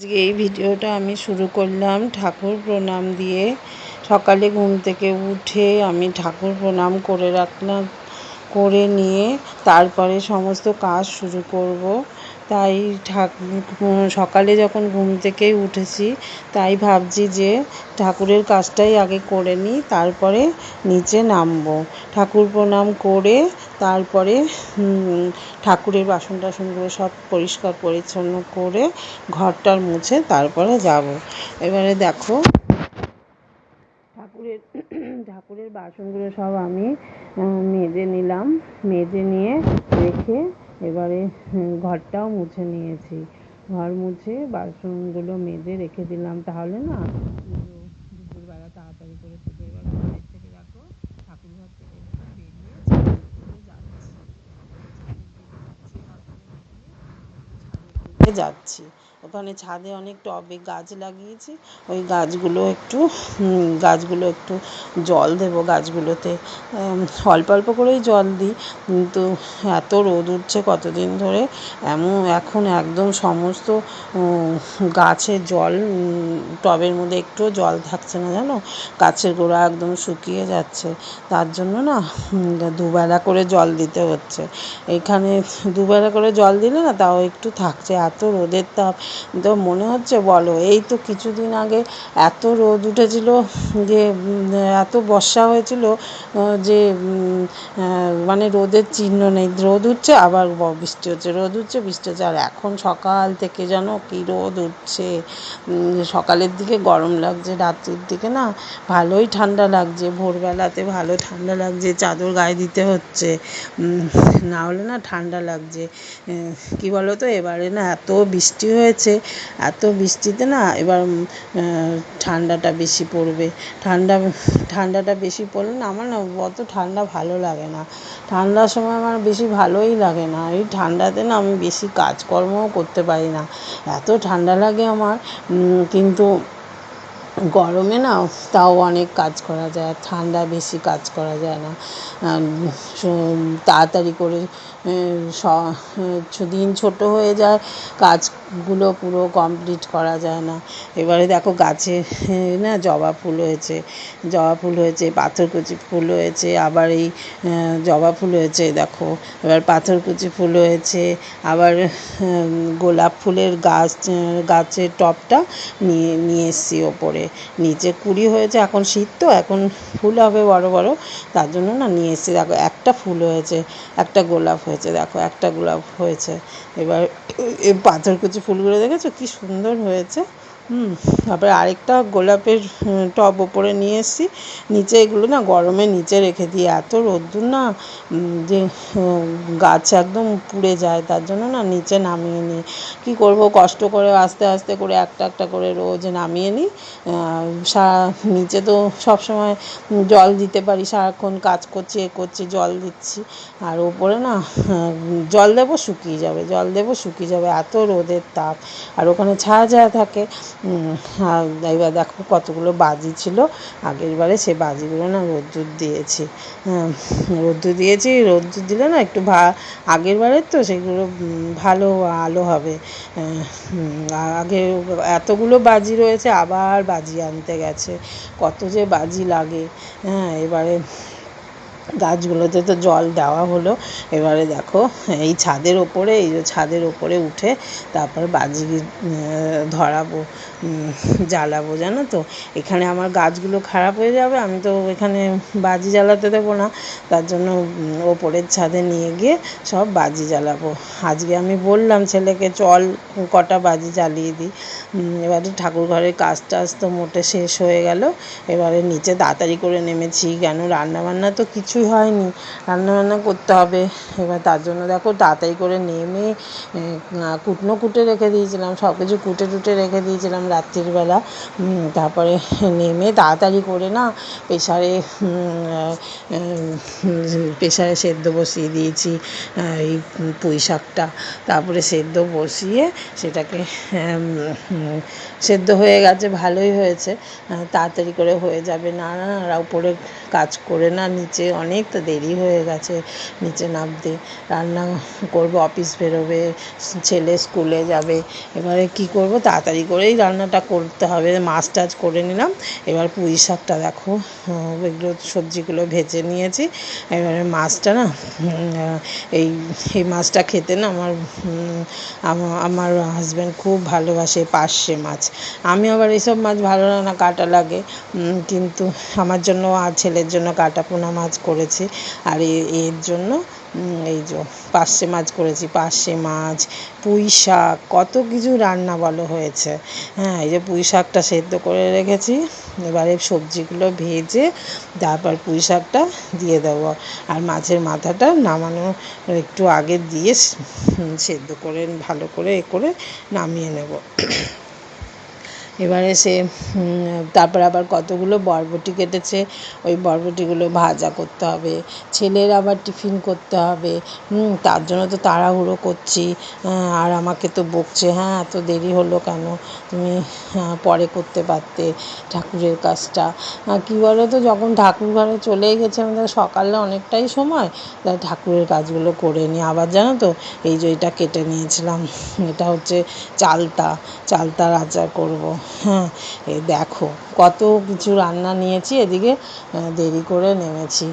আজকে এই ভিডিওটা আমি শুরু করলাম ঠাকুর প্রণাম দিয়ে। সকালে ঘুম থেকে উঠে আমি ঠাকুর প্রণাম করে রাখলাম, করে নিয়ে তারপরে সমস্ত কাজ শুরু করব। তাই সকালে যখন ঘুম থেকে উঠেছি, তাই ভাবছি যে ঠাকুরের কাজটাই আগে করে নিই, তারপরে নিচে নামবো। ঠাকুর প্রণাম করে তারপরে ঠাকুরের বাসন টাসনগুলো সব পরিষ্কার পরিচ্ছন্ন করে ঘরটার মুছে তারপরে যাব। এবারে দেখো, ঠাকুরের ঠাকুরের বাসনগুলো সব আমি মেজে নিলাম। মেজে নিয়ে রেখে এবারে ঘরটাও মুছে নিয়েছি। ঘর মুছে বাসনগুলো মেজে রেখে দিলাম। তাহলে না, দুপুরবেলা তাড়াতাড়ি করে পুজো এবার ঘরের থেকে দেখো ঠাকুরঘর থেকে বেরিয়ে যাচ্ছি। যাচ্ছি। ওখানে ছাদে অনেক টবে গাছ লাগিয়েছি। ওই গাছগুলো একটু গাছগুলো একটু জল দেবো গাছগুলোতে। অল্প অল্প করেই জল দিই, কিন্তু এত রোদ উঠছে কতদিন ধরে? এমন, এখন একদম সমস্ত গাছে জল টবের মধ্যে একটুও জল থাকছে না, জানো? গাছের গোড়া একদম শুকিয়ে যাচ্ছে। তার জন্য না দুবেলা করে জল দিতে হচ্ছে। এখানে দুবেলা করে জল দিলে না, তাও একটু থাকছে। এত রোদের তাপ তো মনে হচ্ছে, বলো, এই তো কিছুদিন আগে এত রোদ উঠেছিল যে এত বর্ষা হয়েছিল যে মানে রোদের চিহ্ন নেই। রোদ উঠছে, আবার বৃষ্টি হচ্ছে। রোদ উঠছে, বৃষ্টি হচ্ছে। আর এখন সকাল থেকে যেন কী রোদ উঠছে। সকালের দিকে গরম লাগছে, রাত্রির দিকে না ভালোই ঠান্ডা লাগছে। ভোরবেলাতে ভালো ঠান্ডা লাগছে, চাদর গায়ে দিতে হচ্ছে। না হলে না ঠান্ডা লাগছে। কী বলো তো, এবারে না এত বৃষ্টি হয়েছে এত বৃষ্টিতে না এবার ঠান্ডাটা বেশি পড়বে। ঠান্ডা, ঠান্ডাটা বেশি পড়লে না আমার না অত ঠান্ডা ভালো লাগে না। ঠান্ডার সময় আমার বেশি ভালোই লাগে না। এই ঠান্ডাতে না আমি বেশি কাজকর্মও করতে পারি না। এত ঠান্ডা লাগে আমার কিন্তু গরমে না তাও অনেক কাজ করা যায় ঠান্ডা বেশি কাজ করা যায় না। তাড়াতাড়ি করে দিন ছোটো হয়ে যায় কাজগুলো পুরো কমপ্লিট করা যায় না। এবারে দেখো গাছে, না জবা ফুল হয়েছে। জবা ফুল হয়েছে, পাথরকুচি ফুল হয়েছে, আবার এই জবা ফুল হয়েছে, দেখো। এবার পাথরকুচি ফুল হয়েছে, আবার গোলাপ ফুলের গাছ, গাছের টবটা নিয়ে নিয়ে এসছি ওপরে। নিচে কুড়ি হয়েছে, এখন শীত তো, এখন ফুল হবে বড় বড়। তার জন্য না নিয়ে এসছি, দেখো একটা ফুল হয়েছে, একটা গোলাপ হয়েছে, দেখো একটা গোলাপ হয়েছে। এবার পাথরকুচি ফুলগুলো দেখেছ? কি সুন্দর হয়েছে। হুম, তারপরে আরেকটা গোলাপের টব ওপরে নিয়ে এসেছি। নিচে এগুলো না গরমে নিচে রেখে দিই। এত রোদ্দুর না যে গাছ একদম পুড়ে যায়, তার জন্য না নিচে নামিয়ে নিই। কী করব? কষ্ট করে আস্তে আস্তে করে একটা একটা করে রোজ নামিয়ে নিই। সারা, নিচে তো সবসময় জল দিতে পারি, সারাক্ষণ কাজ করছি, এ করছি, জল দিচ্ছি। আর ওপরে না, জল দেবো শুকিয়ে যাবে, জল দেবো শুকিয়ে যাবে, এত রোদের তাপ। আর ওখানে ছায়া ছায়া থাকে। এবার দেখো কতগুলো বাজি ছিল। আগের বারে সে বাজিগুলো না রোদ্দুর দিয়েছি। রোদ্দুর দিয়েছি, রোদ্দুর দিলে না একটু ভা, আগের বারের তো সেগুলো ভালো আলো হবে। আগে এতগুলো বাজি রয়েছে, আবার বাজি আনতে গেছে। কত যে বাজি লাগে। হ্যাঁ এবারে গাছগুলোতে তো জল দেওয়া হলো। এবারে দেখো, এই ছাদের ওপরে, এই যে ছাদের ওপরে উঠে তারপর বাজি ধরাবো জ্বালাবো, জানো তো? এখানে আমার গাছগুলো খারাপ হয়ে যাবে, আমি তো এখানে বাজি জ্বালাতে দেবো না। তার জন্য ওপরের ছাদে নিয়ে গিয়ে সব বাজি জ্বালাবো। আজকে আমি বললাম ছেলেকে, চল কটা বাজি জ্বালিয়ে দিই। এবারে ঠাকুর ঘরের কাজ টাজ তো মোটে শেষ হয়ে গেল। এবারে নিচে তাড়াতাড়ি করে নেমেছি। কেন? রান্নাবান্না তো কিছুই হয়নি রান্নাবান্না করতে হবে। এবার তার জন্য দেখো তাড়াতাড়ি করে নেমে কুটনো কুটে রেখে দিয়েছিলাম সব কিছু কুটে টুটে রেখে দিয়েছিলাম রাত্রিবেলা তারপরে নেমে তাড়াতাড়ি করে না প্রেসারে প্রেশারে সেদ্ধ বসিয়ে দিয়েছি এই পুঁই শাকটা। তারপরে সেদ্ধ বসিয়ে সেটাকে সেদ্ধ হয়ে গেছে, ভালোই হয়েছে। তাড়াতাড়ি করে হয়ে যাবে। না উপরে কাজ করে না, নিচে অনেক তো দেরি হয়ে গেছে। নিচে নামতে রান্না করব অফিস বেরোবে, ছেলে স্কুলে যাবে, এবারে কী করব? তাড়াতাড়ি করেই রান্নাটা করতে হবে, মাছ টাছ করে নিলাম, এবার পুঁই শাকটা দেখো এগুলো সবজিগুলো ভেজে নিয়েছি, এবারে মাছটা না এই এই মাছটা খেতে না আমার আমার হাজব্যান্ড খুব ভালোবাসে পার্শে মাছ, আমি আবার এইসব মাছ ভালো না কাঁটা লাগে কিন্তু আমার জন্য আর ছেলের জন্য কাঁটা পোনা মাছ করেছি, আর এর জন্য এই যে পার্শে মাছ করেছি, পার্শে মাছ, পুঁই শাক, কত কিছু রান্না বলো হয়েছে। হ্যাঁ এই যে পুঁই শাকটা সেদ্ধ করে রেখেছি, এবারে সবজিগুলো ভেজে তারপর পুঁই শাকটা দিয়ে দেবো। আর মাছের মাথাটা নামানোর একটু আগে দিয়ে সেদ্ধ করে, ভালো করে এ করে নামিয়ে নেব। এবারে সে তারপর আবার কতগুলো বরবটি কেটেছে, ওই বরবটিগুলো ভাজা করতে হবে, ছেলের আবার টিফিন করতে হবে তার জন্য তো তাড়াহুড়ো করছি আর আমাকে তো বকছে হ্যাঁ এত দেরি হলো কেন? তুমি পরে করতে পারতে ঠাকুরের কাজটা। কী বলো তো যখন ঠাকুর ঘরে চলেই গেছে, আমাদের সকালে অনেকটাই সময়, তাই ঠাকুরের কাজগুলো করে নিই। আবার জানো তো, এই যে এটা কেটে নিয়েছিলাম, এটা হচ্ছে চালতা, চালতার আচার করব। হ্যাঁ এই দেখো। কত কিছু রান্না নিয়েছি, এদিকে দেরি করে নেমেছি।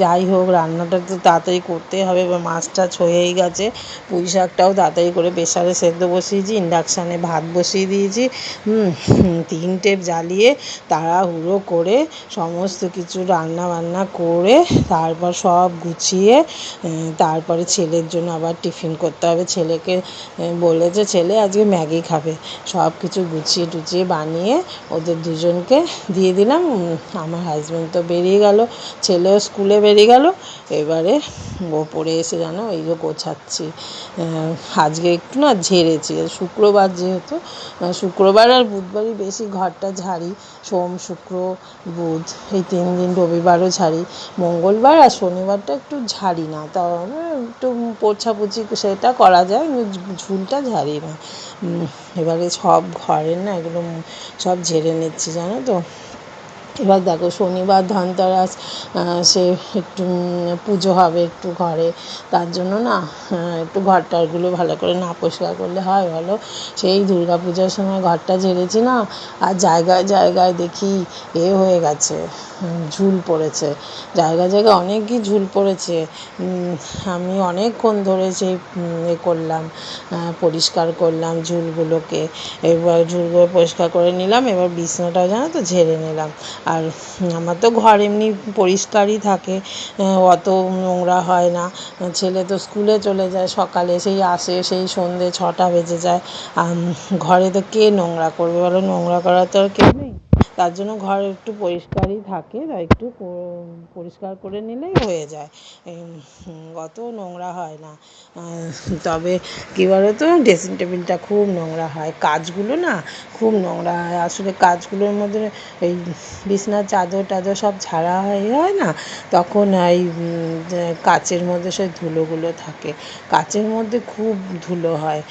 যাই হোক, রান্নাটা তো তাড়াতাড়ি করতেই হবে, এবার মাছ টাছ হয়েই গেছে। পুঁই শাকটাও তাড়াতাড়ি করে প্রেসারে সেদ্ধ বসিয়েছি, ইন্ডাকশানে ভাত বসিয়ে দিয়েছি। তিনটে জ্বালিয়ে তাড়াহুড়ো করে সমস্ত কিছু রান্না বান্না করে তারপর সব গুছিয়ে তারপরে ছেলের জন্য আবার টিফিন করতে হবে। ছেলেকে বলেছে, ছেলে আজকে ম্যাগি খাবে। সব কিছু গুছিয়ে টুচিয়ে বানিয়ে ওদের দুজনকে দিয়ে দিলাম। আমার হাজব্যান্ড তো বেরিয়ে গেল, ছেলেও স্কুলে বেরিয়ে গেল। এবারে ওপরে এসে জানো, এই যে গোছাচ্ছি। আজকে একটু না ঝেড়েছি শুক্রবার যেহেতু শুক্রবার আর বুধবারই বেশি ঘরটা ঝাড়ি, সোম, শুক্র, বুধ, এই তিন দিন রবিবারও ঝাড়ি। মঙ্গলবার আর শনিবারটা একটু ঝাড়ি না তা একটু পোছাপুছি সেটা করা যায় ঝুলটা ঝাড়ি না এবারে সব ঘরের না এগুলো সব ঝেড়ে নিচ্ছি জানো তো এবার দেখো শনিবার ধনতেরাস সে একটু পুজো হবে একটু ঘরে। তার জন্য না একটু ঘর টরগুলো ভালো করে না পরিষ্কার করলে হয় বলো? সেই দুর্গা পূজার সময় ঘরটা ঝেড়েছি না, আর জায়গায় জায়গায় দেখি এ হয়ে গেছে ঝুল পড়েছে। জায়গা জায়গায় অনেকই ঝুল পড়েছে। আমি অনেকক্ষণ ধরে সেই এ করলাম পরিষ্কার করলাম ঝুলগুলোকে। এবার ঝুলগুলো পরিষ্কার করে নিলাম, এবার বিছানাটাও জানো তো ঝেড়ে নিলাম। আর আমার তো ঘর এমনি পরিষ্কারই থাকে অত নোংরা হয় না। ছেলে তো স্কুলে চলে যায়, সকালে সেই আসে, সেই সন্ধে ছটা বেজে যায়। ঘরে তো কে নোংরা করবে বলো? নোংরা করার তো আর কেউ নেই। তার জন্য ঘর একটু পরিষ্কারই থাকে একটু পরিষ্কার করে নিলেই হয়ে যায়। অত নোংরা হয় না। তবে কী বলো তো ড্রেসিং টেবিলটা খুব নোংরা হয়। কাজগুলো না খুব নোংরা হয়। আসলে কাজগুলোর মধ্যে এই বিছনার চাদর টাদর সব ঝাড়া হয় হয় না? তখন এই কাচের মধ্যে সেই ধুলোগুলো থাকে। কাচের মধ্যে খুব ধুলো হয়।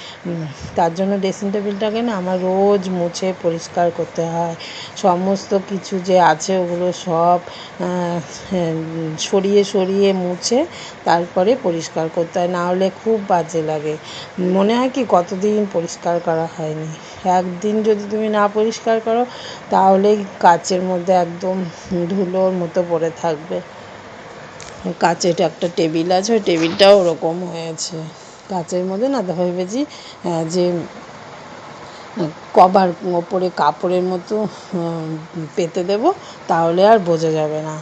তার জন্য ড্রেসিং টেবিলটাকে না আমার রোজ মুছে পরিষ্কার করতে হয়। সমস্ত কিছু যে আছে ওগুলো সব সরিয়ে সরিয়ে মুছে তারপরে পরিষ্কার করতে হয় নাহলে খুব বাজে লাগে। মনে হয় কি কতদিন পরিষ্কার করা হয়নি? একদিন যদি তুমি না পরিষ্কার করো তাহলেই কাচের মধ্যে একদম ধুলোর মতো পড়ে থাকবে। কাচের একটা টেবিল আছে, ওই টেবিলটাও ওরকম হয়েছে। কাচের মধ্যে না ভেবেছি যে কভার ওপরে কাপড়ের মতো পেতে দেবো তাহলে আর বোঝা যাবে না।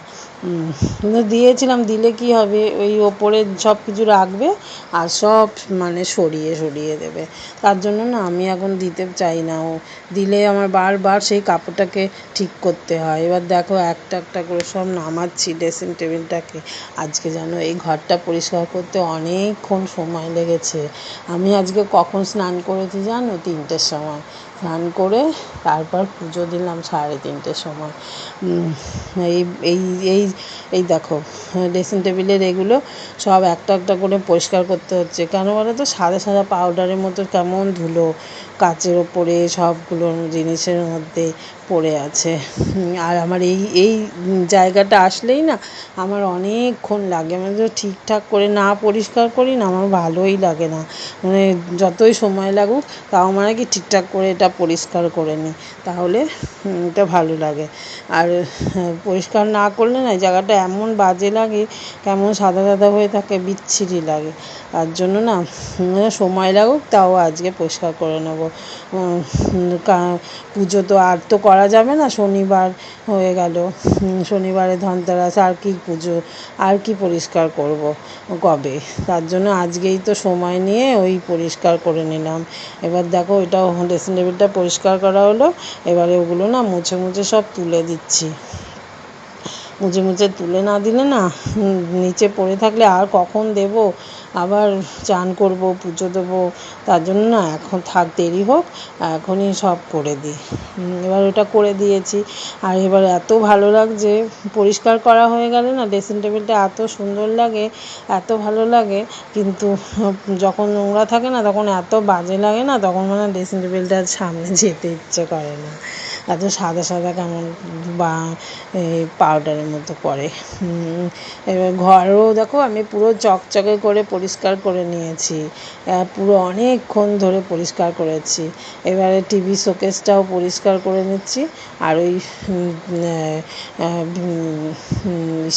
কিন্তু দিয়েছিলাম, দিলে কী হবে? ওই ওপরে সব কিছু রাখবে আর সব মানে সরিয়ে সরিয়ে দেবে। তার জন্য না, আমি এখন দিতে চাই না। ও দিলে আমার বারবার সেই কাপড়টাকে ঠিক করতে হয়। এবার দেখো, একটা একটা করে সব নামাচ্ছি ড্রেসিং টেবিলটাকে আজকে যেন এই ঘরটা পরিষ্কার করতে অনেকক্ষণ সময় লেগেছে। আমি আজকে কখন স্নান করেছি জানো? তিনটের সময়। স্নান করে তারপর পুজো দিলাম সাড়ে তিনটের সময়। এই এই এই এই দেখো ড্রেসিং টেবিলের এগুলো সব একটা একটা করে পরিষ্কার করতে হচ্ছে। কেন বলো তো? সাদা সাদা পাউডারের মতো কেমন ধুলো। কাচের ওপরে সবগুলো জিনিসের মধ্যে পড়ে আছে। আর আমার এই এই জায়গাটা আসলেই না আমার অনেকক্ষণ লাগে। আমি তো ঠিকঠাক করে না পরিষ্কার করি না, আমার ভালোই লাগে না। মানে যতই সময় লাগুক, তাও মানে কি ঠিকঠাক করে এটা পরিষ্কার করে নিই। তাহলে এটা ভালো লাগে। আর পরিষ্কার না করলে না জায়গাটা এমন বাজে লাগে, কেমন সাদা সাদা হয়ে থাকে, বিচ্ছিরি লাগে। তার জন্য না সময় লাগুক, তাও আজকে পরিষ্কার করে নেব। পুজো তো আর তো করা যাবে না, শনিবার হয়ে গেল। শনিবারে ধনতেরাস, আর কি পুজো, আর কি পরিষ্কার করব, কবে? তার জন্য আজকেই তো সময় নিয়ে ওই পরিষ্কার করে নিলাম। এবার দেখো ওইটাও ড্রেসিং টেবিলটা পরিষ্কার করা হলো। এবারে ওগুলো না, মুছে মুছে সব তুলে দিচ্ছি। মুছে মুছে তুলে না দিলে না নিচে পড়ে থাকলে আর কখন দেব? আবার চান করব, পুজো দেবো, তার জন্য না এখন থাক, দেরি হোক, এখনই সব করে দিই। এবার ওটা করে দিয়েছি। আর এবার এত ভালো লাগছে, পরিষ্কার করা হয়ে গেলে না ড্রেসিং টেবিলটা এত সুন্দর লাগে, এত ভালো লাগে, কিন্তু যখন নোংরা থাকে না, তখন এত বাজে লাগে না, তখন মানে ড্রেসিং টেবিলটার সামনে যেতে ইচ্ছে করে না। এত সাদা সাদা কেমন বা পাউডারের মতো পড়ে এবার ঘরও দেখো, আমি পুরো চকচকে করে পরিষ্কার করে নিয়েছি। পুরো অনেকক্ষণ ধরে পরিষ্কার করেছি। এবারে টিভি শোকেসটাও পরিষ্কার করে নিচ্ছি। আর ওই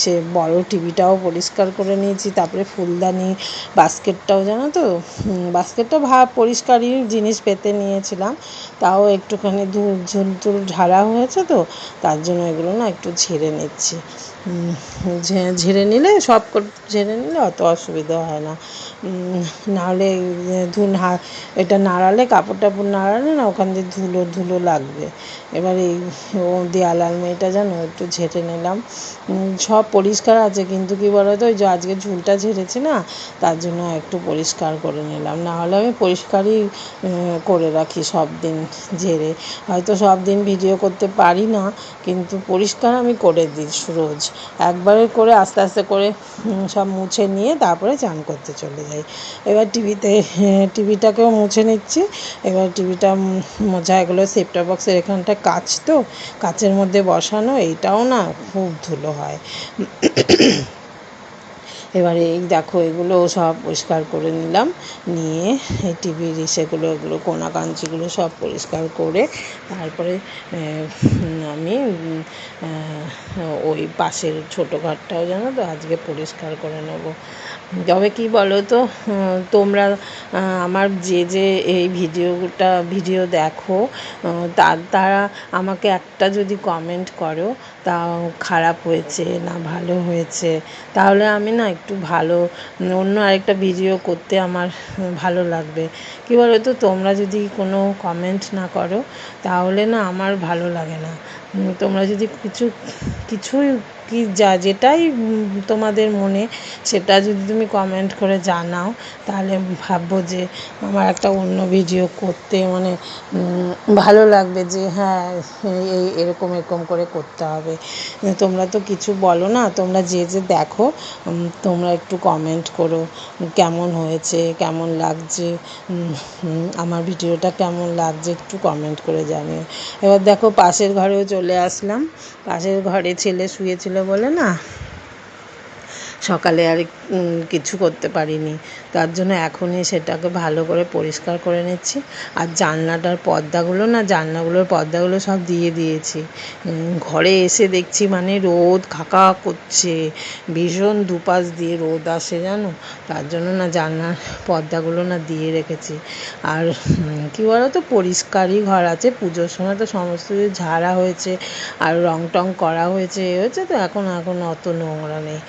সে বড় টিভিটাও পরিষ্কার করে নিয়েছি। তারপরে ফুলদানি বাস্কেটটাও, জানো তো? বাস্কেটটা ভা, পরিষ্কারই জিনিস পেতে নিয়েছিলাম। তাও একটুখানি ধুল ঝুল টুল ঝাড়া হয়েছে তো, তার জন্য এগুলো না একটু ঝেড়ে নিচ্ছি। ঝেড়ে নিলে, সব ঝেড়ে নিলে অত অসুবিধা হয় না। নাহলে ধুন এটা নাড়ালে কাপড় টাপড় নাড়ালে না ওখান দিয়ে ধুলো ধুলো লাগবে। এবার এই, ও দেয়াল আলমারিটা জানো একটু ঝেড়ে নিলাম। সব পরিষ্কার আছে, কিন্তু কী বলো তো ওই যে আজকে ঝুলটা ঝেড়েছি না, তার জন্য একটু পরিষ্কার করে নিলাম। নাহলে আমি পরিষ্কারই করে রাখি সব দিন ঝেড়ে। হয়তো সব দিন ভিডিও করতে পারি না, কিন্তু পরিষ্কার আমি করে দিই রোজ। একবারে করে আস্তে আস্তে করে সব মুছে নিয়ে তারপরে চান করতে চলে যাই। এবার টিভিতে, টিভিটাকেও মুছে নিচ্ছি। এবার টিভিটা মোছা এগুলো সেপটা বক্সের এখানটা কাচ তো, কাচের মধ্যে বসানো, এইটাও না খুব ধুলো হয়। এবারে এই দেখো, এগুলো সব পরিষ্কার করে নিলাম। নিয়ে এই টিভির সেগুলো এগুলো কোনা কাঞ্চিগুলো সব পরিষ্কার করে তারপরে আমি ওই পাশের ছোটো ঘরটাও জানো তো, আজকে পরিষ্কার করে নেব। তবে কী বলো তো তোমরা আমার যে যে এই ভিডিওটা, ভিডিও দেখো তার তারা আমাকে একটা যদি কমেন্ট করো তা খারাপ হয়েছে না ভালো হয়েছে, তাহলে আমি না একটু ভালো, অন্য আরেকটা ভিডিও করতে আমার ভালো লাগবে। কী বলো তো তোমরা যদি কোনো কমেন্ট না করো, তাহলে না আমার ভালো লাগে না। তোমরা যদি কিছু, কিছুই কি যা যেটাই তোমাদের মনে, সেটা যদি তুমি কমেন্ট করে জানাও, তাহলে ভাববো যে আমার একটা অন্য ভিডিও করতে মানে ভালো লাগবে যে হ্যাঁ এই এরকম এরকম করে করতে হবে। তোমরা তো কিছু বলো না, তোমরা যে যে দেখো তোমরা একটু কমেন্ট করো, কেমন হয়েছে, কেমন লাগছে আমার ভিডিওটা কেমন লাগছে একটু কমেন্ট করে জানিও। এবার দেখো পাশের ঘরেও চলে আসলাম, পাশের ঘরে ছেলে শুয়েছিল বলে না? সকালে আর কিছু করতে পারিনি। তার জন্য এখনই সেটাকে ভালো করে পরিষ্কার করে নিচ্ছি। আর জানলাটার পর্দাগুলো না, জানলাগুলোর পর্দাগুলো সব দিয়ে দিয়েছি। ঘরে এসে দেখছি মানে রোদ খাকা করছে। ভীষণ দুপাশ দিয়ে রোদ আসে, জানো? তার জন্য না জানলার পর্দাগুলো না দিয়ে রেখেছি। আর কী বলো তো পরিষ্কারই ঘর আছে। পুজোর সময় তো সমস্ত কিছু ঝাড়া হয়েছে আর রং টং করা হয়েছে, এ হয়েছে তো? এখন এখন অত নোংরা নেই।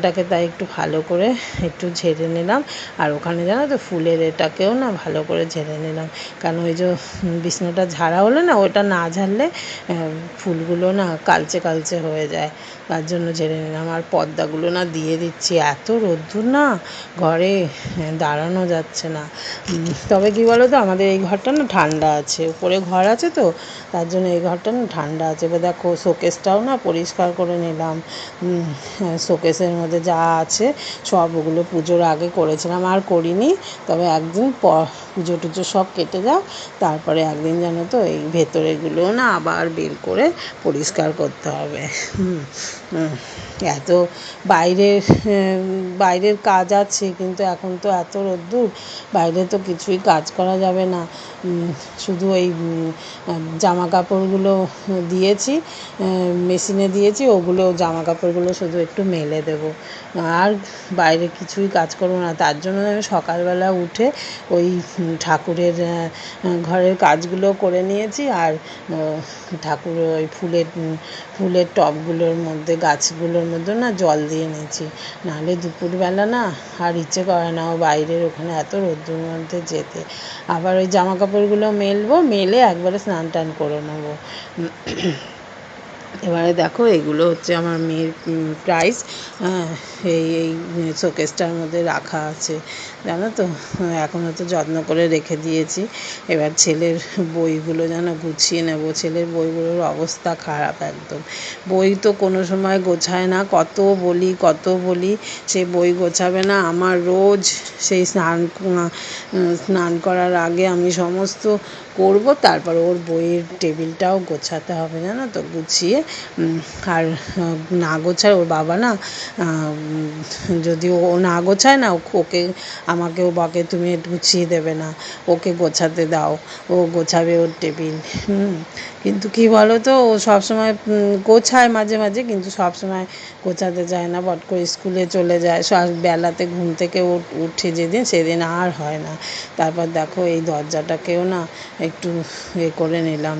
বিছানাটাকে তাই একটু ভালো করে একটু ঝেড়ে নিলাম। আর ওখানে জানো তো ফুলের এটাকেও না ভালো করে ঝেড়ে নিলাম। কারণ ওই যে বিছানাটা ঝাড়া হলে না ওটা না ঝাড়লে ফুলগুলো না কালচে কালচে হয়ে যায়। তার জন্য ঝেড়ে নিলাম। আর পর্দাগুলো না দিয়ে দিচ্ছি। এত রোদ্দুর না ঘরে দাঁড়ানো যাচ্ছে না। তবে কী বলো তো আমাদের এই ঘরটা না ঠান্ডা আছে। উপরে ঘর আছে তো, তার জন্য এই ঘরটা না ঠান্ডা আছে। এবার দেখো, শোকেসটাও না পরিষ্কার করে নিলাম। শোকেসের মধ্যে আমাদের যা আছে সব ওগুলো পুজোর আগে করেছিলাম, আর করিনি। তবে একদিন পুজো টুজো সব কেটে যাক, তারপরে একদিন যেন তো এই ভেতরেগুলো না আবার বের করে পরিষ্কার করতে হবে। হুম হুম। এত বাইরের বাইরের কাজ আছে, কিন্তু এখন তো এত রোদ্দুর, বাইরে তো কিছুই কাজ করা যাবে না। শুধু ওই জামা কাপড়গুলো দিয়েছি মেশিনে দিয়েছি, ওগুলো জামা কাপড়গুলো শুধু একটু মেলে দেবো। আর বাইরে কিছুই কাজ করব না। তার জন্য আমি সকালবেলা উঠে ওই ঠাকুরের ঘরের কাজগুলো করে নিয়েছি আর ঠাকুর ওই ফুলের ফুলের টবগুলোর মধ্যে, গাছগুলোর মধ্যে না জল দিয়ে নিয়েছি। নাহলে দুপুরবেলা না আর ইচ্ছে করে না ও বাইরের ওখানে এত রোদ্দুর মধ্যে যেতে। আবার ওই জামা কাপড়গুলো মেলবো, মেলে একবারে স্নান টান করে নেব। এবারে দেখো এগুলো হচ্ছে আমার মেয়ের প্রাইস এই এই শোকেসটার মধ্যে রাখা আছে। জানো তো এখনও তো যত্ন করে রেখে দিয়েছি। এবার ছেলের বইগুলো যেন গুছিয়ে নেব। ছেলের বইগুলোর অবস্থা খারাপ একদম। বই তো কোনো সময় গোছায় না, কত বলি কত বলি, সে বই গোছাবে না। আমার রোজ সেই স্নান স্নান করার আগে আমি সমস্ত করব, তারপর ওর বইয়ের টেবিলটাও গোছাতে হবে, জানো তো, গুছিয়ে। আর না গোছায় ওর বাবা না যদি ও না গোছায় না, ওকে আমাকেও বকে, তুমি গুছিয়ে দেবে না, ওকে গোছাতে দাও, ও গোছাবে ওর টেবিল। হুম, কিন্তু কী বলো তো ও সবসময় গোছায় মাঝে মাঝে, কিন্তু সবসময় গোছাতে যায় না, বট করে স্কুলে চলে যায়। সব বেলাতে ঘুম থেকে উঠে যেদিন, সেদিন আর হয় না। তারপর দেখো এই দরজাটাকেও না একটু এ করে নিলাম।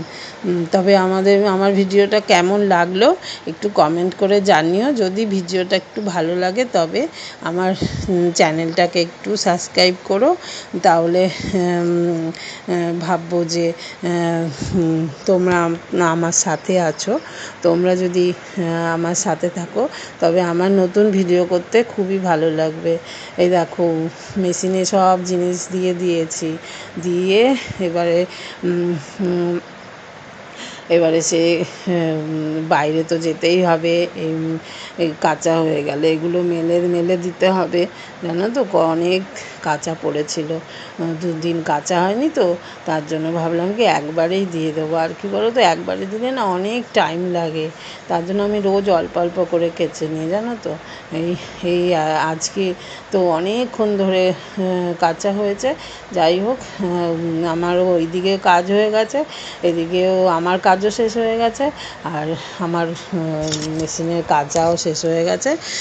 তবে আমাদের, আমার ভিডিওটা কেমন লাগল একটু কমেন্ট করে জানিও। যদি ভিডিওটা একটু ভালো লাগে, তবে আমার চ্যানেলটাকে একটু সাবস্ক্রাইব করো। তাহলে ভাববো যে তোমরা আমার সাথে আছো। তোমরা যদি আমার সাথে থাকো, তবে আমার নতুন ভিডিও করতে খুবই ভালো লাগবে। এই দেখো, মেশিনে সব জিনিস দিয়ে দিয়েছি। দিয়ে এবারে এবারে সে বাইরে তো যেতেই হবে, এই কাঁচা হয়ে গেলে এগুলো মেলে মেলে দিতে হবে। জানো তো অনেক কাঁচা পড়েছিল। দুদিন কাঁচা হয়নি তো, তার জন্য ভাবলাম কি একবারেই দিয়ে দেবো। আর কি বলো তো একবারে দিলে না অনেক টাইম লাগে। তার জন্য আমি রোজ অল্প অল্প করে কেচে নিই, জানো তো। এই এই আজকে তো অনেকক্ষণ ধরে কাচা হয়েছে। যাই হোক আমারও ওইদিকে কাজ হয়ে গেছে, এদিকেও আমার কাজও শেষ হয়ে গেছে, আর আমার মেশিনের কাচাও শেষ হয়ে গেছে।